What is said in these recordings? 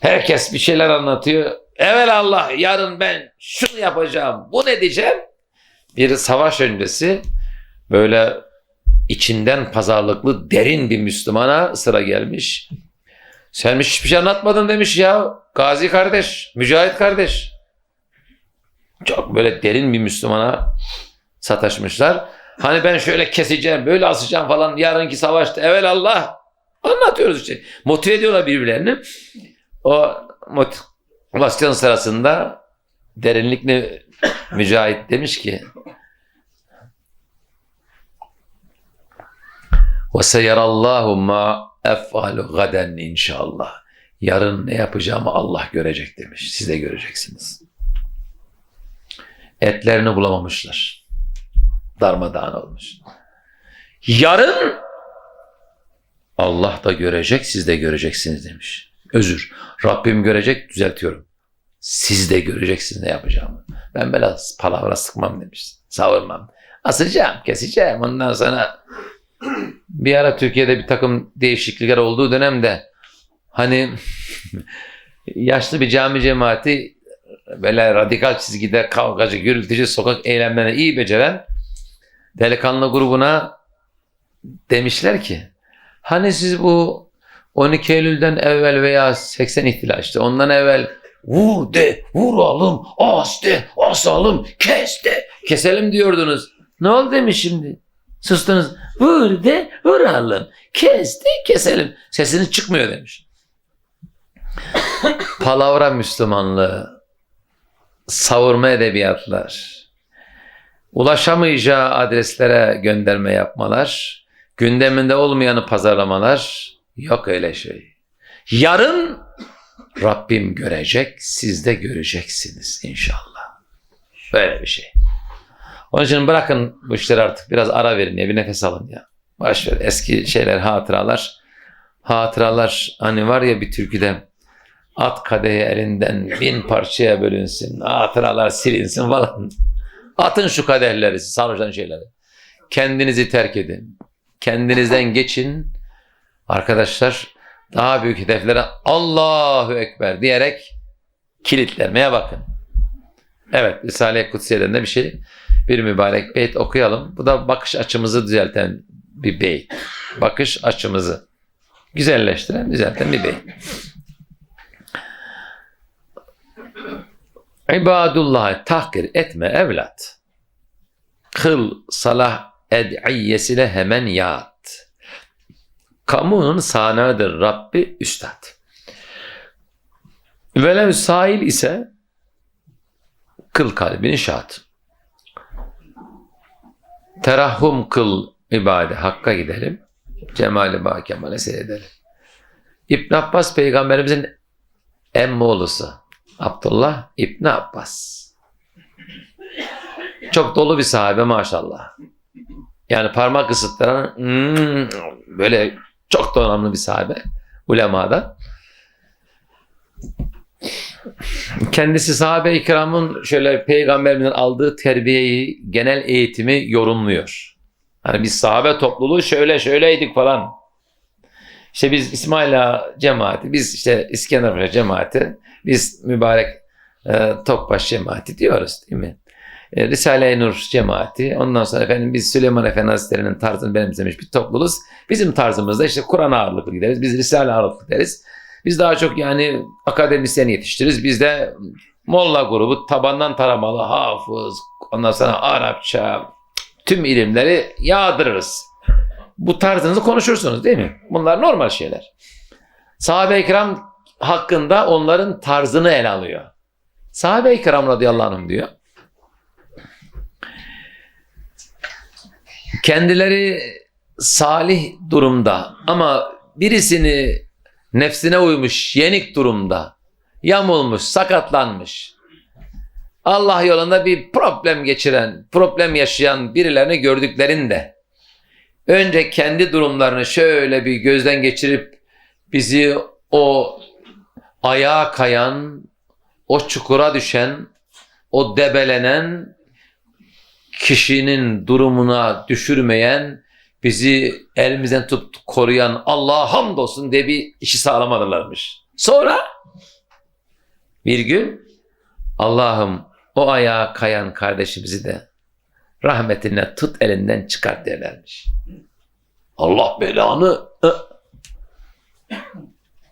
Herkes bir şeyler anlatıyor. Evel Allah yarın ben şunu yapacağım, bunu edeceğim. Bir savaş öncesi böyle içinden pazarlıklı derin bir Müslümana sıra gelmiş. Sen hiçbir şey anlatmadın demiş ya. Gazi kardeş, Mücahit kardeş. Çok böyle derin bir Müslümana sataşmışlar. Hani ben şöyle keseceğim, böyle asacağım falan yarınki savaşta evvel Allah anlatıyoruz işte. Motive ediyorlar birbirlerini. O motivasyon sırasında derinlikli Mücahit demiş ki ve seyerallahu ma ef'alu gaden inşallah. Yarın ne yapacağımı Allah görecek demiş. Siz de göreceksiniz. Etlerini bulamamışlar. Darmadağın olmuş. Yarın Allah da görecek, siz de göreceksiniz demiş. Özür. Rabbim görecek, düzeltiyorum. Siz de göreceksiniz ne yapacağımı. Ben böyle palavra sıkmam demiş. Savurmam. Asacağım, keseceğim. Ondan sonra bir ara Türkiye'de bir takım değişiklikler olduğu dönemde hani yaşlı bir cami cemaati böyle radikal çizgide kavgacı, gürültücü sokak eylemlerine iyi beceren delikanlı grubuna demişler ki hani siz bu 12 Eylül'den evvel veya 80 ihtilal ondan evvel vur de vuralım as de asalım kes de keselim diyordunuz. Ne oldu demiş şimdi? Sustunuz. Vur de vuralım. Kes de keselim. Sesiniz çıkmıyor demiş. Palavra Müslümanlığı, savurma edebiyatlar, ulaşamayacağı adreslere gönderme yapmalar, gündeminde olmayanı pazarlamalar yok öyle şey. Yarın Rabbim görecek, siz de göreceksiniz inşallah. Böyle bir şey. Onun için bırakın bu işleri artık biraz ara verin ya bir nefes alın ya. Boş ver eski şeyler hatıralar. Hatıralar hani var ya bir türküde at kadehi elinden bin parçaya bölünsün. Hatıralar silinsin falan. Atın şu kadehleri sarhoşan şeyleri. Kendinizi terk edin. Kendinizden geçin. Arkadaşlar daha büyük hedeflere Allahu Ekber diyerek kilitlenmeye bakın. Evet Risale-i Kutsiye'den de bir şey bir mübarek beyt okuyalım. Bu da bakış açımızı düzelten bir beyt. Bakış açımızı güzelleştiren, düzelten bir beyt. İbadullah'ı tahkir etme evlat. Kıl salah ed'iyyesine hemen yat. Kamunun sanağıdır Rabbi üstad. Velev sahil ise kıl kalbini şad. Terahhum kıl ibade hakka gidelim. Cemali ba kemale seyredelim. İbn Abbas peygamberimizin emmoğlusu. Abdullah İbn Abbas. Çok dolu bir sahabe maşallah. Yani parmak ısıttıran hmm, böyle çok donanımlı bir sahabe. Ulemada. Kendisi sahabe-i kiramın şöyle peygamberimizden aldığı terbiyeyi, genel eğitimi yorumluyor. Hani biz sahabe topluluğu şöyle şöyleydik falan. İşte biz İsmail Ağa cemaati, biz işte İskender Paşa cemaati, biz mübarek e, Tokbaş cemaati diyoruz değil mi? E, Risale-i Nur cemaati, ondan sonra efendim biz Süleyman Efendi Hazretleri'nin tarzını benimsemiş bir topluluğuz. Bizim tarzımızda işte Kur'an ağırlıklı gideriz, biz Risale ağırlıklı deriz. Biz daha çok yani akademisyen yetiştiririz. Biz de Molla grubu tabandan taramalı hafız, ondan sonra Arapça, tüm ilimleri yağdırırız. Bu tarzınızı konuşursunuz değil mi? Bunlar normal şeyler. Sahabe-i kiram hakkında onların tarzını ele alıyor. Sahabe-i kiram radıyallahu anh diyor. Kendileri salih durumda ama birisini nefsine uymuş, yenik durumda, yamulmuş, sakatlanmış. Allah yolunda bir problem geçiren, problem yaşayan birilerini gördüklerinde önce kendi durumlarını şöyle bir gözden geçirip bizi o ayağa kayan, o çukura düşen, o debelenen kişinin durumuna düşürmeyen, bizi elimizden tutup koruyan Allah'a hamdolsun diye bir işi sağlamadılarmış. Sonra bir gün Allah'ım o ayağa kayan kardeşimizi de rahmetine tut elinden çıkart derlermiş. Allah belanı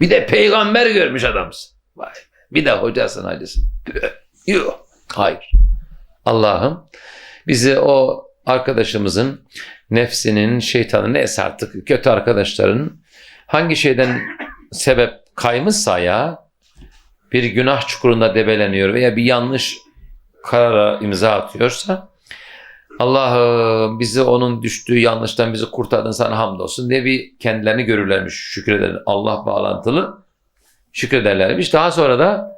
bir de peygamber görmüş adamsın. Vay. Bir de hocasın hacısın. Yok. Hayır. Allah'ım bizi o arkadaşımızın nefsinin, şeytanın neyse artık kötü arkadaşların hangi şeyden sebep kaymışsa ya bir günah çukurunda debeleniyor veya bir yanlış karara imza atıyorsa Allah'ım bizi onun düştüğü yanlıştan bizi kurtardın sana hamdolsun diye bir kendilerini görürlermiş şükrederler. Allah bağlantılı şükrederlermiş. Daha sonra da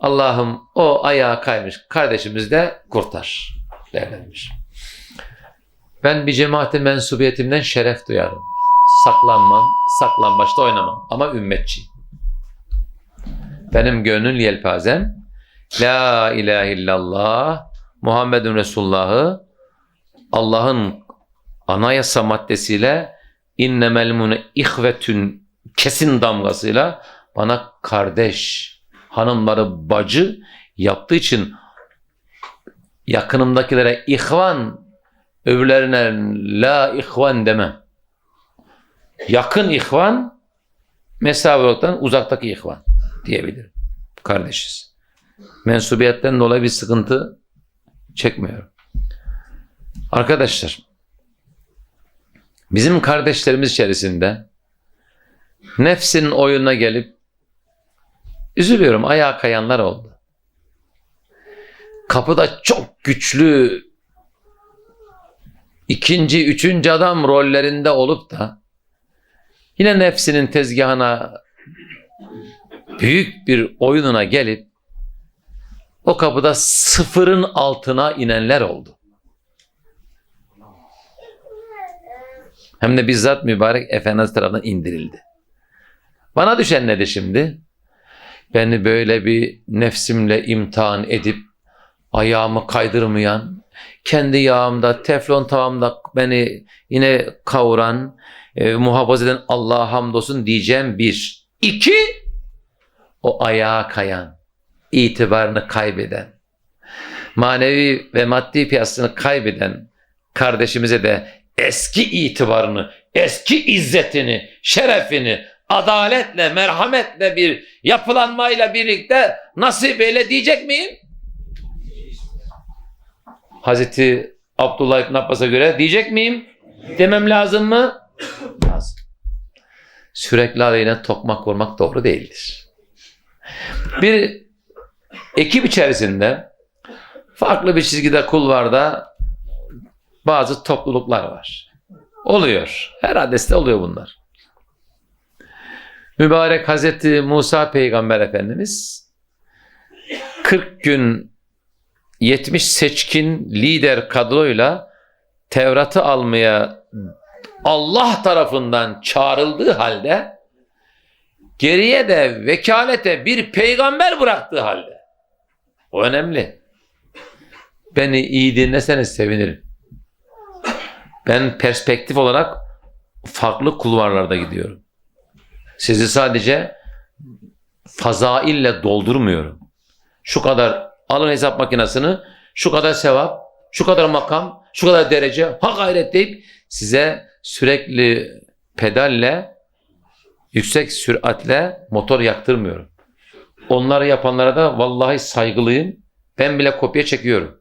Allah'ım o ayağa kaymış kardeşimiz de kurtar derlermiş. Ben bir cemaatin mensubiyetimden şeref duyarım. Saklanmam, saklambaçta oynamam ama ümmetçiyim. Benim gönül yelpazem La ilahe illallah Muhammedun Resulullah'ı Allah'ın anayasa maddesiyle innemel mune ihvetün kesin damgasıyla bana kardeş, hanımları bacı yaptığı için yakınımdakilere ihvan, öbürlerine la ihvan demem. Yakın ihvan, mesafe olaraktan uzaktaki ihvan diyebilirim. Kardeşiz. Mensubiyetten dolayı bir sıkıntı çekmiyorum. Arkadaşlar, bizim kardeşlerimiz içerisinde nefsin oyununa gelip üzülüyorum ayağa kayanlar oldu. Kapıda çok güçlü ikinci, üçüncü adam rollerinde olup da yine nefsinin tezgahına büyük bir oyununa gelip o kapıda sıfırın altına inenler oldu. Hem de bizzat mübarek Efendimiz tarafından indirildi. Bana düşen nedir şimdi? Beni böyle bir nefsimle imtihan edip ayağımı kaydırmayan, kendi yağımda, teflon tavamda beni yine kavuran, e, muhafaza eden Allah'a hamdolsun diyeceğim bir. İki, o ayağa kayan, itibarını kaybeden, manevi ve maddi piyasasını kaybeden kardeşimize de eski itibarını, eski izzetini, şerefini adaletle, merhametle bir yapılanmayla birlikte nasip eyle diyecek miyim? Hazreti Abdullah İbn Abbas'a göre diyecek miyim? Demem lazım mı? Lazım. Sürekli aleyhine tokmak vurmak doğru değildir. Bir ekip içerisinde farklı bir çizgide kulvarda bazı topluluklar var. Oluyor. Her adeste oluyor bunlar. Mübarek Hazreti Musa Peygamber Efendimiz 40 gün 70 seçkin lider kadroyla Tevrat'ı almaya Allah tarafından çağrıldığı halde geriye de vekalete bir peygamber bıraktığı halde o önemli. Beni iyi dinleseniz sevinirim. Ben perspektif olarak farklı kulvarlarda gidiyorum. Sizi sadece fazaille doldurmuyorum. Şu kadar alın hesap makinesini, şu kadar sevap, şu kadar makam, şu kadar derece, ha gayret deyip size sürekli pedalle, yüksek süratle motor yaktırmıyorum. Onları yapanlara da vallahi saygılıyım. Ben bile kopya çekiyorum.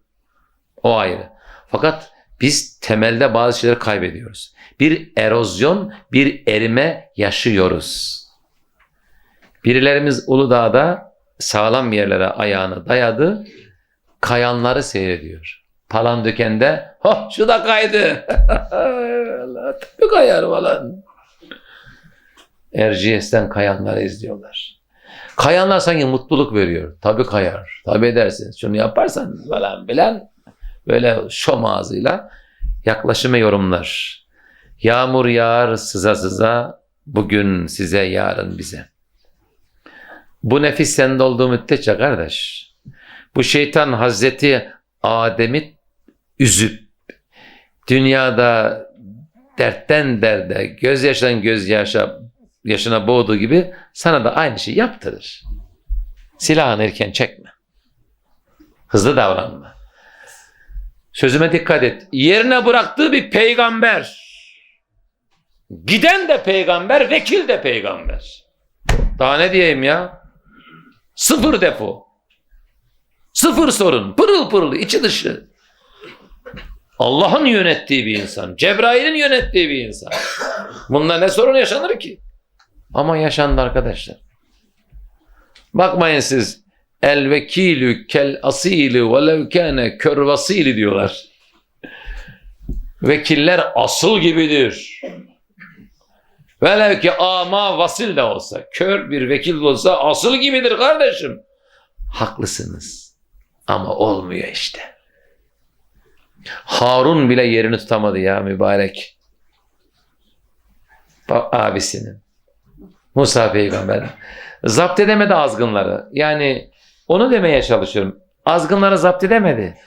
O ayrı. Fakat biz temelde bazı şeyleri kaybediyoruz. Bir erozyon, bir erime yaşıyoruz. Birilerimiz Uludağ'da sağlam yerlere ayağını dayadı, kayanları seyrediyor. Palandöken'de, oh şu da kaydı. Tabii kayar falan. Erciyes'ten kayanları izliyorlar. Kayanlar sanki mutluluk veriyor. Tabii kayar. Tabii edersiniz. Şunu yaparsan falan bilen böyle şom ağzıyla yaklaşımı yorumlar. Yağmur yağar sıza sıza bugün size yarın bize. Bu nefis sende olduğu müddetçe kardeş. Bu şeytan Hazreti Adem'i üzüp dünyada dertten derde, gözyaştan gözyaşa yaşına boğduğu gibi sana da aynı şeyi yaptırır. Silahını erken çekme. Hızlı davranma. Sözüme dikkat et. Yerine bıraktığı bir peygamber. Giden de peygamber, vekil de peygamber. Daha ne diyeyim ya? Sıfır defo. Sıfır sorun. Pırıl pırıl, içi dışı. Allah'ın yönettiği bir insan. Cebrail'in yönettiği bir insan. Bunda ne sorun yaşanır ki? Ama yaşandı arkadaşlar. Bakmayın siz el vekilü kel asili velev kâne kör vasili diyorlar. Vekiller asıl gibidir. Velev ki ama vasil de olsa, kör bir vekil olsa asıl gibidir kardeşim. Haklısınız. Ama olmuyor işte. Harun bile yerini tutamadı ya mübarek. Ba- Abisinin. Musa peygamber. Zapt edemedi azgınları. Yani onu demeye çalışıyorum. Azgınları zapt edemedi.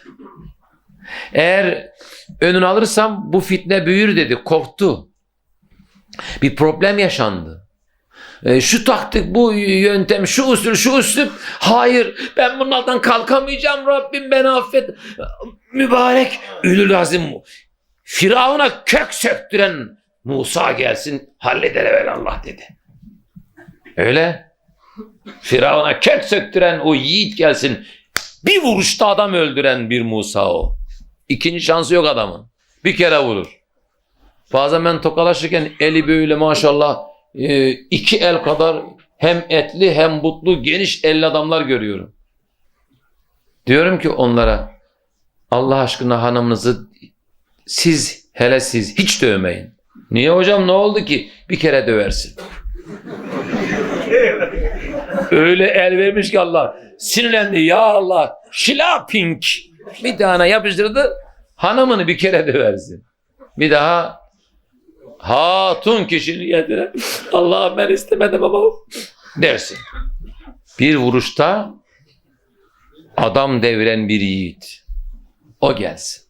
Eğer önünü alırsam bu fitne büyür dedi. Korktu. Bir problem yaşandı. E, şu taktik, bu yöntem, şu usul, şu üslup. Hayır ben bunun altından kalkamayacağım Rabbim beni affet. Mübarek Ülül Azim Firavun'a kök söktüren Musa gelsin halleder evvelallah dedi. Öyle. Firavun'a kök söktüren o yiğit gelsin. Bir vuruşta adam öldüren bir Musa o. İkinci şansı yok adamın. Bir kere vurur. Bazen ben tokalaşırken eli böyle maşallah e, iki el kadar hem etli hem butlu geniş elli adamlar görüyorum. Diyorum ki onlara Allah aşkına hanımınızı siz hele siz hiç dövmeyin. Niye hocam ne oldu ki? Bir kere döversin. Öyle el vermiş ki Allah sinirlendi ya Allah şilaping bir tane yapıştırdı hanımını bir kere döversin. Bir daha hatun kişinin yedire Allah'ım ben istemedim ama dersin. Bir vuruşta adam deviren bir yiğit. O gelsin.